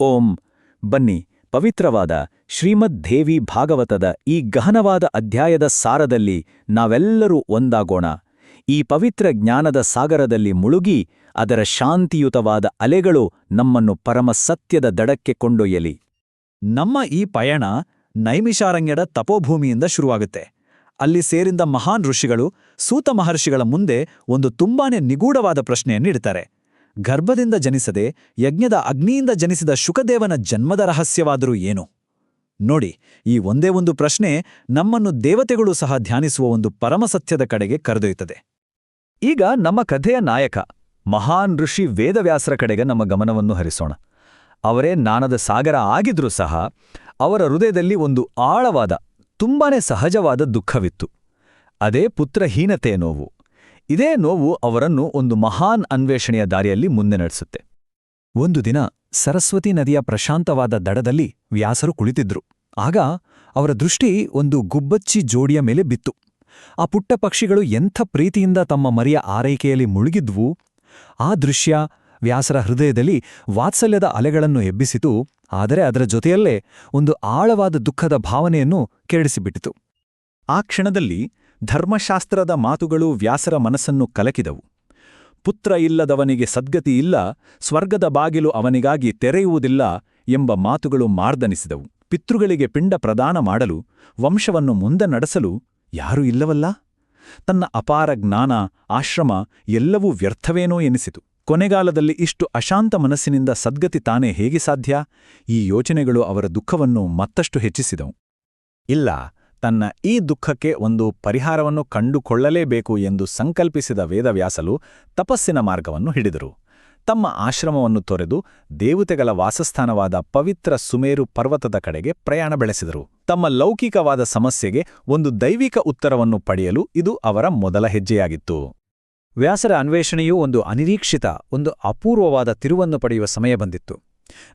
ಓಂ. ಬನ್ನಿ, ಪವಿತ್ರವಾದ ಶ್ರೀಮದ್ ದೇವಿ ಭಾಗವತದ ಈ ಗಹನವಾದ ಅಧ್ಯಾಯದ ಸಾರದಲ್ಲಿ ನಾವೆಲ್ಲರೂ ಒಂದಾಗೋಣ. ಈ ಪವಿತ್ರ ಜ್ಞಾನದ ಸಾಗರದಲ್ಲಿ ಮುಳುಗಿ ಅದರ ಶಾಂತಿಯುತವಾದ ಅಲೆಗಳು ನಮ್ಮನ್ನು ಪರಮ ಸತ್ಯದ ದಡಕ್ಕೆ ಕೊಂಡೊಯ್ಯಲಿ. ನಮ್ಮ ಈ ಪಯಣ ನೈಮಿಷಾರಣ್ಯದ ತಪೋಭೂಮಿಯಿಂದ ಶುರುವಾಗುತ್ತೆ. ಅಲ್ಲಿ ಸೇರಿದ ಮಹಾನ್ ಋಷಿಗಳು, ಸೂತ ಮಹರ್ಷಿಗಳ ಮುಂದೆ ಒಂದು ತುಂಬಾನೇ ನಿಗೂಢವಾದ ಪ್ರಶ್ನೆಯನ್ನಿಡ್ತಾರೆ ಗರ್ಭದಿಂದ ಜನಿಸದೆ ಯಜ್ಞದ ಅಗ್ನಿಯಿಂದ ಜನಿಸಿದ ಶುಕದೇವನ ಜನ್ಮದ ರಹಸ್ಯವಾದರೂ ಏನು? ನೋಡಿ, ಈ ಒಂದೇ ಒಂದು ಪ್ರಶ್ನೆ ನಮ್ಮನ್ನು ದೇವತೆಗಳು ಸಹ ಧ್ಯಾನಿಸುವ ಒಂದು ಪರಮಸತ್ಯದ ಕಡೆಗೆ ಕರೆದೊಯ್ಯುತ್ತದೆ. ಈಗ ನಮ್ಮ ಕಥೆಯ ನಾಯಕ, ಮಹಾನ್ ಋಷಿ ವೇದವ್ಯಾಸರ ಕಡೆಗೆ ನಮ್ಮ ಗಮನವನ್ನು ಹರಿಸೋಣ. ಅವರೇ ನಾನದ ಸಾಗರ ಆಗಿದ್ರೂ ಸಹ ಅವರ ಹೃದಯದಲ್ಲಿ ಒಂದು ಆಳವಾದ, ತುಂಬಾನೇ ಸಹಜವಾದ ದುಃಖವಿತ್ತು. ಅದೇ ಪುತ್ರಹೀನತೆಯ ನೋವು. ಇದೇ ನೋವು ಅವರನ್ನು ಒಂದು ಮಹಾನ್ ಅನ್ವೇಷಣೆಯ ದಾರಿಯಲ್ಲಿ ಮುಂದೆ ನಡೆಸುತ್ತೆ. ಒಂದು ದಿನ ಸರಸ್ವತಿ ನದಿಯ ಪ್ರಶಾಂತವಾದ ದಡದಲ್ಲಿ ವ್ಯಾಸರು ಕುಳಿತಿದ್ರು. ಆಗ ಅವರ ದೃಷ್ಟಿ ಒಂದು ಗುಬ್ಬಚ್ಚಿ ಜೋಡಿಯ ಮೇಲೆ ಬಿತ್ತು. ಆ ಪುಟ್ಟ ಪಕ್ಷಿಗಳು ಎಂಥ ಪ್ರೀತಿಯಿಂದ ತಮ್ಮ ಮರಿಯ ಆರೈಕೆಯಲ್ಲಿ ಮುಳುಗಿದ್ವು. ಆ ದೃಶ್ಯ ವ್ಯಾಸರ ಹೃದಯದಲ್ಲಿ ವಾತ್ಸಲ್ಯದ ಅಲೆಗಳನ್ನು ಎಬ್ಬಿಸಿತು. ಆದರೆ ಅದರ ಜೊತೆಯಲ್ಲೇ ಒಂದು ಆಳವಾದ ದುಃಖದ ಭಾವನೆಯನ್ನು ಕೆರಳಿಸಿಬಿಟ್ಟಿತು ಆ ಕ್ಷಣದಲ್ಲಿ ಧರ್ಮಶಾಸ್ತ್ರದ ಮಾತುಗಳು ವ್ಯಾಸರ ಮನಸ್ಸನ್ನು ಕಲಕಿದವು. ಪುತ್ರ ಇಲ್ಲದವನಿಗೆ ಸದ್ಗತಿ ಇಲ್ಲ, ಸ್ವರ್ಗದ ಬಾಗಿಲು ಅವನಿಗಾಗಿ ತೆರೆಯುವುದಿಲ್ಲ ಎಂಬ ಮಾತುಗಳು ಮಾರ್ದನಿಸಿದವು. ಪಿತೃಗಳಿಗೆ ಪಿಂಡ ಪ್ರದಾನ ಮಾಡಲು, ವಂಶವನ್ನು ಮುಂದೆ ನಡೆಸಲು ಯಾರೂ ಇಲ್ಲವಲ್ಲ? ತನ್ನ ಅಪಾರ ಜ್ಞಾನ, ಆಶ್ರಮ ಎಲ್ಲವೂ ವ್ಯರ್ಥವೇನೋ ಎನಿಸಿತು. ಕೊನೆಗಾಲದಲ್ಲಿ ಇಷ್ಟು ಅಶಾಂತ ಮನಸ್ಸಿನಿಂದ ಸದ್ಗತಿ ತಾನೇ ಹೇಗೆ ಸಾಧ್ಯ? ಈ ಯೋಚನೆಗಳು ಅವರ ದುಃಖವನ್ನು ಮತ್ತಷ್ಟು ಹೆಚ್ಚಿಸಿದವು. ಇಲ್ಲ ತನ್ನ ಈ ದುಃಖಕ್ಕೆ ಒಂದು ಪರಿಹಾರವನ್ನು ಕಂಡುಕೊಳ್ಳಲೇಬೇಕು ಎಂದು ಸಂಕಲ್ಪಿಸಿದ ವೇದವ್ಯಾಸಲು ತಪಸ್ಸಿನ ಮಾರ್ಗವನ್ನು ಹಿಡಿದರು. ತಮ್ಮ ಆಶ್ರಮವನ್ನು ತೊರೆದು ದೇವತೆಗಳ ವಾಸಸ್ಥಾನವಾದ ಪವಿತ್ರ ಸುಮೇರು ಪರ್ವತದ ಕಡೆಗೆ ಪ್ರಯಾಣ ಬೆಳೆಸಿದರು. ತಮ್ಮ ಲೌಕಿಕವಾದ ಸಮಸ್ಯೆಗೆ ಒಂದು ದೈವಿಕ ಉತ್ತರವನ್ನು ಪಡೆಯಲು ಇದು ಅವರ ಮೊದಲ ಹೆಜ್ಜೆಯಾಗಿತ್ತು. ವ್ಯಾಸರ ಅನ್ವೇಷಣೆಯು ಒಂದು ಅನಿರೀಕ್ಷಿತ, ಒಂದು ಅಪೂರ್ವವಾದ ತಿರುವನ್ನು ಪಡೆಯುವ ಸಮಯ ಬಂದಿತ್ತು.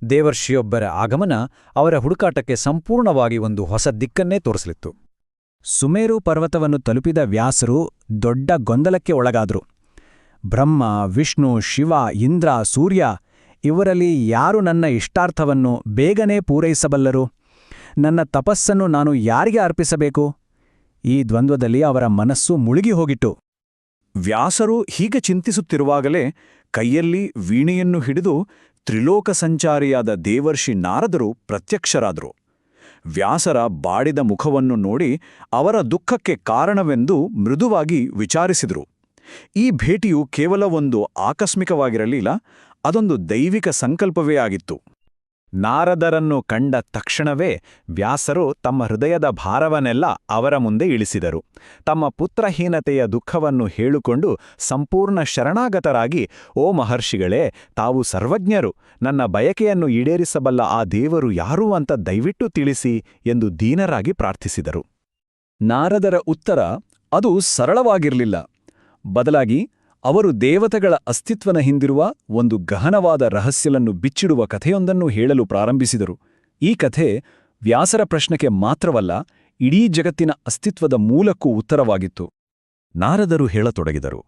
ದೇವರ್ಷಿಯೊಬ್ಬರ ಆಗಮನ ಅವರ ಹುಡುಕಾಟಕ್ಕೆ ಸಂಪೂರ್ಣವಾಗಿ ಒಂದು ಹೊಸ ದಿಕ್ಕನ್ನೇ ತೋರಿಸಲಿತ್ತು. ಸುಮೇರು ಪರ್ವತವನ್ನು ತಲುಪಿದ ವ್ಯಾಸರು ದೊಡ್ಡ ಗೊಂದಲಕ್ಕೆ ಒಳಗಾದರು. ಬ್ರಹ್ಮ, ವಿಷ್ಣು, ಶಿವ, ಇಂದ್ರ, ಸೂರ್ಯ, ಇವರಲ್ಲಿ ಯಾರು ನನ್ನ ಇಷ್ಟಾರ್ಥವನ್ನು ಬೇಗನೆ ಪೂರೈಸಬಲ್ಲರು? ನನ್ನ ತಪಸ್ಸನ್ನು ನಾನು ಯಾರಿಗೆ ಅರ್ಪಿಸಬೇಕು? ಈ ದ್ವಂದ್ವದಲ್ಲಿ ಅವರ ಮನಸ್ಸು ಮುಳುಗಿ ಹೋಗಿತ್ತು. ವ್ಯಾಸರು ಹೀಗೆ ಚಿಂತಿಸುತ್ತಿರುವಾಗಲೇ ಕೈಯಲ್ಲಿ ವೀಣೆಯನ್ನು ಹಿಡಿದು ತ್ರಿಲೋಕ ಸಂಚಾರಿಯಾದ ದೇವರ್ಷಿ ನಾರದರು ಪ್ರತ್ಯಕ್ಷರಾದರು. ವ್ಯಾಸರ ಬಾಡಿದ ಮುಖವನ್ನು ನೋಡಿ ಅವರ ದುಃಖಕ್ಕೆ ಕಾರಣವೆಂದು ಮೃದುವಾಗಿ ವಿಚಾರಿಸಿದರು. ಈ ಭೇಟಿಯು ಕೇವಲ ಒಂದು ಆಕಸ್ಮಿಕವಾಗಿರಲಿಲ್ಲ, ಅದೊಂದು ದೈವಿಕ ಸಂಕಲ್ಪವೇ ಆಗಿತ್ತು. ನಾರದರನ್ನು ಕಂಡ ತಕ್ಷಣವೇ ವ್ಯಾಸರು ತಮ್ಮ ಹೃದಯದ ಭಾರವನ್ನೆಲ್ಲ ಅವರ ಮುಂದೆ ಇಳಿಸಿದರು. ತಮ್ಮ ಪುತ್ರಹೀನತೆಯ ದುಃಖವನ್ನು ಹೇಳಿಕೊಂಡು ಸಂಪೂರ್ಣ ಶರಣಾಗತರಾಗಿ, ಓ ಮಹರ್ಷಿಗಳೇ, ತಾವು ಸರ್ವಜ್ಞರು, ನನ್ನ ಬಯಕೆಯನ್ನು ಈಡೇರಿಸಬಲ್ಲ ಆ ದೇವರು ಯಾರು ಅಂತ ದಯವಿಟ್ಟು ತಿಳಿಸಿ ಎಂದು ದೀನರಾಗಿ ಪ್ರಾರ್ಥಿಸಿದರು. ನಾರದರ ಉತ್ತರ, ಅದು ಸರಳವಾಗಿರಲಿಲ್ಲ. ಬದಲಾಗಿ ಅವರು ದೇವತೆಗಳ ಅಸ್ತಿತ್ವನ ಹಿಂದಿರುವ ಒಂದು ಗಹನವಾದ ರಹಸ್ಯಲನ್ನು ಬಿಚ್ಚಿಡುವ ಕಥೆಯೊಂದನ್ನು ಹೇಳಲು ಪ್ರಾರಂಭಿಸಿದರು. ಈ ಕಥೆ ವ್ಯಾಸರ ಪ್ರಶ್ನೆಗೆ ಮಾತ್ರವಲ್ಲ, ಇಡೀ ಜಗತ್ತಿನ ಅಸ್ತಿತ್ವದ ಮೂಲಕ್ಕೂ ಉತ್ತರವಾಗಿತ್ತು. ನಾರದರು ಹೇಳತೊಡಗಿದರು,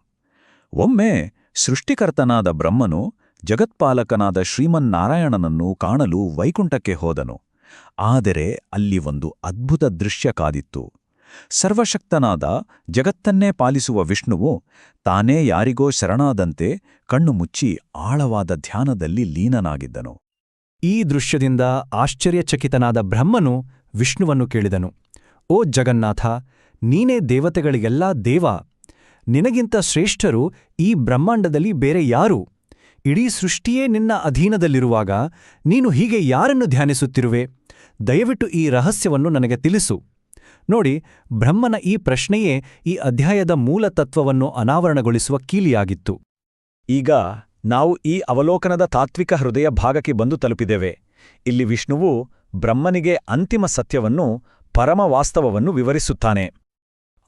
ಒಮ್ಮೆ ಸೃಷ್ಟಿಕರ್ತನಾದ ಬ್ರಹ್ಮನು ಜಗತ್ಪಾಲಕನಾದ ಶ್ರೀಮನ್ನಾರಾಯಣನನ್ನು ಕಾಣಲು ವೈಕುಂಠಕ್ಕೆ ಹೋದನು. ಆದರೆ ಅಲ್ಲಿ ಒಂದು ಅದ್ಭುತ ದೃಶ್ಯ ಕಾದಿತ್ತು. ಸರ್ವಶಕ್ತನಾದ ಜಗತ್ತನ್ನೇ ಪಾಲಿಸುವ ವಿಷ್ಣುವು ತಾನೇ ಯಾರಿಗೋ ಶರಣಾದಂತೆ ಕಣ್ಣು ಮುಚ್ಚಿ ಆಳವಾದ ಧ್ಯಾನದಲ್ಲಿ ಲೀನನಾಗಿದ್ದನು. ಈ ದೃಶ್ಯದಿಂದ ಆಶ್ಚರ್ಯಚಕಿತನಾದ ಬ್ರಹ್ಮನು ವಿಷ್ಣುವನ್ನು ಕೇಳಿದನು. ಓ ಜಗನ್ನಾಥ, ನೀನೇ ದೇವತೆಗಳಿಗೆಲ್ಲ ದೇವ. ನಿನಗಿಂತ ಶ್ರೇಷ್ಠರು ಈ ಬ್ರಹ್ಮಾಂಡದಲ್ಲಿ ಬೇರೆ ಯಾರು? ಇಡೀ ಸೃಷ್ಟಿಯೇ ನಿನ್ನ ಅಧೀನದಲ್ಲಿರುವಾಗ ನೀನು ಹೀಗೆ ಯಾರನ್ನು ಧ್ಯಾನಿಸುತ್ತಿರುವೆ? ದಯವಿಟ್ಟು ಈ ರಹಸ್ಯವನ್ನು ನನಗೆ ತಿಳಿಸು. ನೋಡಿ, ಬ್ರಹ್ಮನ ಈ ಪ್ರಶ್ನೆಯೇ ಈ ಅಧ್ಯಾಯದ ಮೂಲ ತತ್ವವನ್ನು ಅನಾವರಣಗೊಳಿಸುವ ಕೀಲಿಯಾಗಿತ್ತು. ಈಗ ನಾವು ಈ ಅವಲೋಕನದ ತಾತ್ವಿಕ ಹೃದಯ ಭಾಗಕ್ಕೆ ಬಂದು ತಲುಪಿದ್ದೇವೆ. ಇಲ್ಲಿ ವಿಷ್ಣುವು ಬ್ರಹ್ಮನಿಗೆ ಅಂತಿಮ ಸತ್ಯವನ್ನು, ಪರಮ ವಾಸ್ತವವನ್ನು ವಿವರಿಸುತ್ತಾನೆ.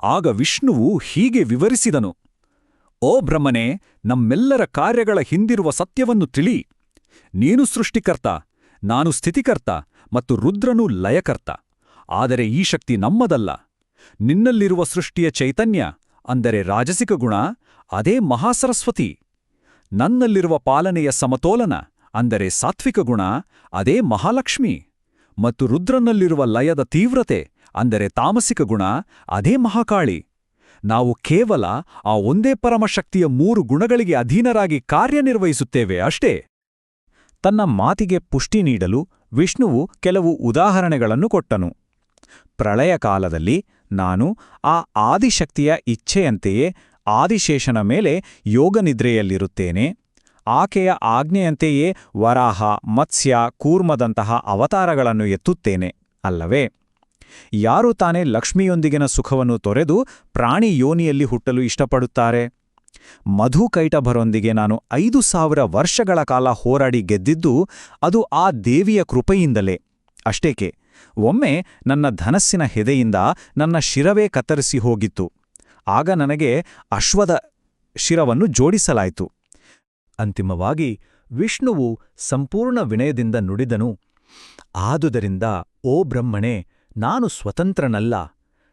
ಆಗ ವಿಷ್ಣುವು ಹೀಗೆ ವಿವರಿಸಿದನು. ಓ ಬ್ರಹ್ಮನೇ, ನಮ್ಮೆಲ್ಲರ ಕಾರ್ಯಗಳ ಹಿಂದಿರುವ ಸತ್ಯವನ್ನು ತಿಳಿ. ನೀನು ಸೃಷ್ಟಿಕರ್ತ, ನಾನು ಸ್ಥಿತಿಕರ್ತ ಮತ್ತು ರುದ್ರನು ಲಯಕರ್ತ. ಆದರೆ ಈ ಶಕ್ತಿ ನಮ್ಮದಲ್ಲ. ನಿನ್ನಲ್ಲಿರುವ ಸೃಷ್ಟಿಯ ಚೈತನ್ಯ, ಅಂದರೆ ರಾಜಸಿಕ ಗುಣ, ಅದೇ ಮಹಾಸರಸ್ವತಿ. ನನ್ನಲ್ಲಿರುವ ಪಾಲನೆಯ ಸಮತೋಲನ, ಅಂದರೆ ಸಾತ್ವಿಕ ಗುಣ, ಅದೇ ಮಹಾಲಕ್ಷ್ಮಿ. ಮತ್ತು ರುದ್ರನಲ್ಲಿರುವ ಲಯದ ತೀವ್ರತೆ, ಅಂದರೆ ತಾಮಸಿಕ ಗುಣ, ಅದೇ ಮಹಾಕಾಳಿ. ನಾವು ಕೇವಲ ಆ ಒಂದೇ ಪರಮಶಕ್ತಿಯ ಮೂರು ಗುಣಗಳಿಗೆ ಅಧೀನರಾಗಿ ಕಾರ್ಯನಿರ್ವಹಿಸುತ್ತೇವೆ ಅಷ್ಟೇ. ತನ್ನ ಮಾತಿಗೆ ಪುಷ್ಟಿ ನೀಡಲು ವಿಷ್ಣುವು ಕೆಲವು ಉದಾಹರಣೆಗಳನ್ನು ಕೊಟ್ಟನು. ಪ್ರಳಯ ಕಾಲದಲ್ಲಿ ನಾನು ಆ ಆದಿಶಕ್ತಿಯ ಇಚ್ಛೆಯಂತೆಯೇ ಆದಿಶೇಷನ ಮೇಲೆ ಯೋಗನಿದ್ರೆಯಲ್ಲಿರುತ್ತೇನೆ. ಆಕೆಯ ಆಜ್ಞೆಯಂತೆಯೇ ವರಾಹ, ಮತ್ಸ್ಯ, ಕೂರ್ಮದಂತಹ ಅವತಾರಗಳನ್ನು ಎತ್ತುತ್ತೇನೆ ಅಲ್ಲವೇ? ಯಾರು ತಾನೇ ಲಕ್ಷ್ಮಿಯೊಂದಿಗಿನ ಸುಖವನ್ನು ತೊರೆದು ಪ್ರಾಣಿ ಯೋನಿಯಲ್ಲಿ ಹುಟ್ಟಲು ಇಷ್ಟಪಡುತ್ತಾರೆ? ಮಧು ಕೈಟಭರೊಂದಿಗೆ ನಾನು ಐದು ಸಾವಿರ ವರ್ಷಗಳ ಕಾಲ ಹೋರಾಡಿ ಗೆದ್ದಿದ್ದು ಅದು ಆ ದೇವಿಯ ಕೃಪೆಯಿಂದಲೇ. ಅಷ್ಟೇಕೆ? ಒಮ್ಮೆ ನನ್ನ ಧನಸ್ಸಿನ ಹೆದೆಯಿಂದ ನನ್ನ ಶಿರವೇ ಕತ್ತರಿಸಿ ಹೋಗಿತ್ತು. ಆಗ ನನಗೆ ಅಶ್ವದ ಶಿರವನ್ನು ಜೋಡಿಸಲಾಯಿತು. ಅಂತಿಮವಾಗಿ ವಿಷ್ಣುವು ಸಂಪೂರ್ಣ ವಿನಯದಿಂದ ನುಡಿದನು, ಆದುದರಿಂದ, ಓ ಬ್ರಹ್ಮಣೇ, ನಾನು ಸ್ವತಂತ್ರನಲ್ಲ.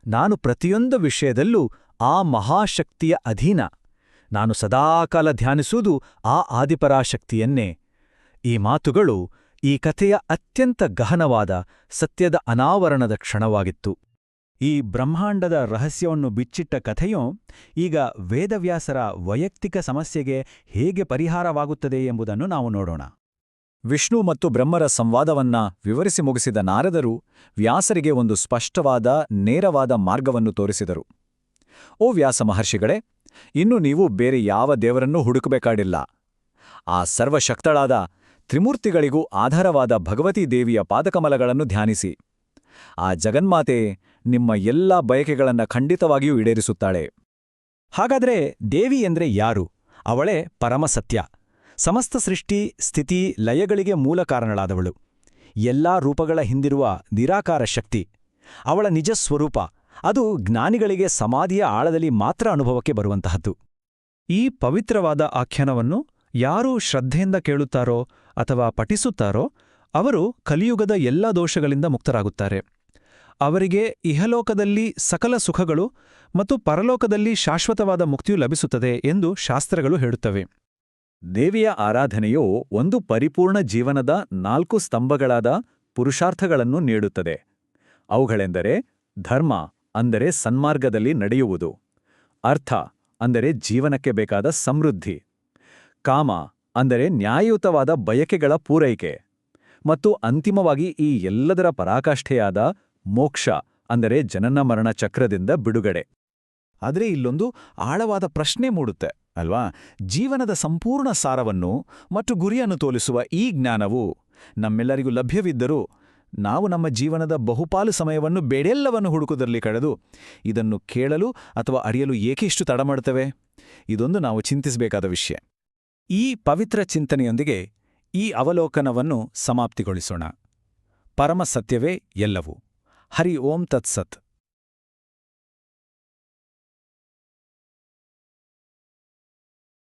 ನಾನು ಪ್ರತಿಯೊಂದು ವಿಷಯದಲ್ಲೂ ಆ ಮಹಾಶಕ್ತಿಯ ಅಧೀನ. ನಾನು ಸದಾಕಾಲ ಧ್ಯಾನಿಸುವುದು ಆ ಆದಿಪರಾಶಕ್ತಿಯನ್ನೇ. ಈ ಮಾತುಗಳು ಈ ಕಥೆಯ ಅತ್ಯಂತ ಗಹನವಾದ ಸತ್ಯದ ಅನಾವರಣದ ಕ್ಷಣವಾಗಿತ್ತು. ಈ ಬ್ರಹ್ಮಾಂಡದ ರಹಸ್ಯವನ್ನು ಬಿಚ್ಚಿಟ್ಟ ಕಥೆಯು ಈಗ ವೇದವ್ಯಾಸರ ವೈಯಕ್ತಿಕ ಸಮಸ್ಯೆಗೆ ಹೇಗೆ ಪರಿಹಾರವಾಗುತ್ತದೆ ಎಂಬುದನ್ನು ನಾವು ನೋಡೋಣ. ವಿಷ್ಣು ಮತ್ತು ಬ್ರಹ್ಮರ ಸಂವಾದವನ್ನ ವಿವರಿಸಿ ಮುಗಿಸಿದ ನಾರದರು ವ್ಯಾಸರಿಗೆ ಒಂದು ಸ್ಪಷ್ಟವಾದ, ನೇರವಾದ ಮಾರ್ಗವನ್ನು ತೋರಿಸಿದರು. ಓ ವ್ಯಾಸ ಮಹರ್ಷಿಗಳೇ, ಇನ್ನು ನೀವು ಬೇರೆ ಯಾವ ದೇವರನ್ನೂ ಹುಡುಕಬೇಕಾಡಿಲ್ಲ. ಆ ಸರ್ವಶಕ್ತಳಾದ ತ್ರಿಮೂರ್ತಿಗಳಿಗೂ ಆಧಾರವಾದ ಭಗವತೀ ದೇವಿಯ ಪಾದಕಮಲಗಳನ್ನು ಧ್ಯಾನಿಸಿ. ಆ ಜಗನ್ಮಾತೆ ನಿಮ್ಮ ಎಲ್ಲಾ ಬಯಕೆಗಳನ್ನು ಖಂಡಿತವಾಗಿಯೂ ಈಡೇರಿಸುತ್ತಾಳೆ. ಹಾಗಾದ್ರೆ ದೇವಿ ಎಂದ್ರೆ ಯಾರು? ಅವಳೇ ಪರಮಸತ್ಯ ಸಮಸ್ತ ಸೃಷ್ಟಿ, ಸ್ಥಿತಿ, ಲಯಗಳಿಗೆ ಮೂಲ ಕಾರಣಳಾದವಳು. ಎಲ್ಲಾ ರೂಪಗಳ ಹಿಂದಿರುವ ನಿರಾಕಾರ ಶಕ್ತಿ. ಅವಳ ನಿಜ ಸ್ವರೂಪ, ಅದು ಜ್ಞಾನಿಗಳಿಗೆ ಸಮಾಧಿಯ ಆಳದಲ್ಲಿ ಮಾತ್ರ ಅನುಭವಕ್ಕೆ ಬರುವಂತಹದ್ದು. ಈ ಪವಿತ್ರವಾದ ಆಖ್ಯಾನವನ್ನು ಯಾರು ಶ್ರದ್ಧೆಯಿಂದ ಕೇಳುತ್ತಾರೋ ಅಥವಾ ಪಠಿಸುತ್ತಾರೋ, ಅವರು ಕಲಿಯುಗದ ಎಲ್ಲಾ ದೋಷಗಳಿಂದ ಮುಕ್ತರಾಗುತ್ತಾರೆ. ಅವರಿಗೆ ಇಹಲೋಕದಲ್ಲಿ ಸಕಲ ಸುಖಗಳು ಮತ್ತು ಪರಲೋಕದಲ್ಲಿ ಶಾಶ್ವತವಾದ ಮುಕ್ತಿಯು ಲಭಿಸುತ್ತದೆ ಎಂದು ಶಾಸ್ತ್ರಗಳು ಹೇಳುತ್ತವೆ. ದೇವಿಯ ಆರಾಧನೆಯು ಒಂದು ಪರಿಪೂರ್ಣ ಜೀವನದ ನಾಲ್ಕು ಸ್ತಂಭಗಳಾದ ಪುರುಷಾರ್ಥಗಳನ್ನು ನೀಡುತ್ತದೆ. ಅವುಗಳೆಂದರೆ ಧರ್ಮ, ಅಂದರೆ ಸನ್ಮಾರ್ಗದಲ್ಲಿ ನಡೆಯುವುದು. ಅರ್ಥ, ಅಂದರೆ ಜೀವನಕ್ಕೆ ಬೇಕಾದ ಸಮೃದ್ಧಿ. ಕಾಮ ಅಂದರೆ ನ್ಯಾಯಯುತವಾದ ಬಯಕೆಗಳ ಪೂರೈಕೆ. ಮತ್ತು ಅಂತಿಮವಾಗಿ ಈ ಎಲ್ಲದರ ಪರಾಕಾಷ್ಠೆಯಾದ ಮೋಕ್ಷ, ಅಂದರೆ ಜನನ ಮರಣ ಚಕ್ರದಿಂದ ಬಿಡುಗಡೆ. ಆದರೆ ಇಲ್ಲೊಂದು ಆಳವಾದ ಪ್ರಶ್ನೆ ಮೂಡುತ್ತೆ, ಅಲ್ವಾ? ಜೀವನದ ಸಂಪೂರ್ಣ ಸಾರವನ್ನು ಮತ್ತು ಗುರಿಯನ್ನು ತೋಲಿಸುವ ಈ ಜ್ಞಾನವು ನಮ್ಮೆಲ್ಲರಿಗೂ ಲಭ್ಯವಿದ್ದರೂ ನಾವು ನಮ್ಮ ಜೀವನದ ಬಹುಪಾಲು ಸಮಯವನ್ನು ಬೇಡೆಲ್ಲವನ್ನು ಹುಡುಕುವುದರಲ್ಲಿ ಕಳೆದು ಇದನ್ನು ಕೇಳಲು ಅಥವಾ ಅರಿಯಲು ಏಕೆ ಇಷ್ಟು ತಡ ಇದೊಂದು ನಾವು ಚಿಂತಿಸಬೇಕಾದ ವಿಷಯ. ಈ ಪವಿತ್ರ ಚಿಂತನೆಯೊಂದಿಗೆ ಈ ಅವಲೋಕನವನ್ನು ಸಮಾಪ್ತಿಗೊಳಿಸೋಣ. ಪರಮ ಸತ್ಯವೇ ಎಲ್ಲವೂ. ಹರಿ ಓಂ ತತ್ಸತ್.